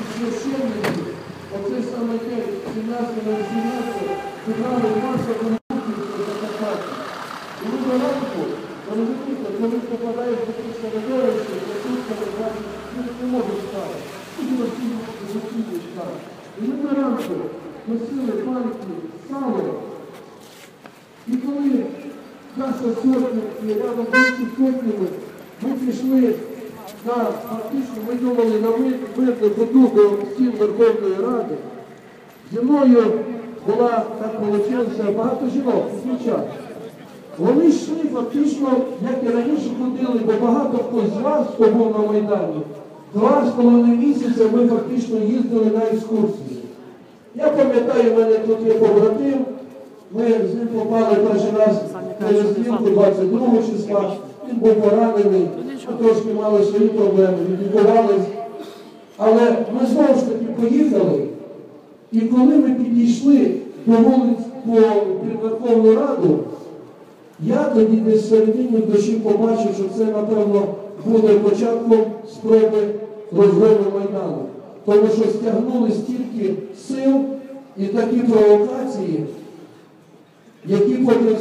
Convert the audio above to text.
всіх оце саме те, 17 на 18, зібрали масу Богутівську Закарпаття. І ви на ранку, розумієте, коли попадаєш до тих середовища, то тут бачиш, ну не можеш стати. І ви розумієте, стати. І ми на ранку носили банки, саме. І коли наша сотня, і рядом більші сотнями, ми пішли на фактично, ми думали на ми- мирну ходу до стін Верховної Ради. Зі мною була, так вийшло, багато жінок, дівчат. Вони йшли фактично, як і раніше ходили, бо багато хто з вас, хто був на Майдані, два з половиною місяця ми фактично їздили на екскурсії. Я пам'ятаю, в мене тут є побратим, ми з ним попали перший раз на розділку 22 числа, він був поранений, трошки мали свої проблеми, відлікувались. Але ми знову ж таки поїхали, і коли ми підійшли до вулиць по Верховну Раду, я тоді десь середині душі побачив, що це, напевно, буде початком спроби розгрому Майдану. Тому що стягнули стільки сил і такі провокації, які потім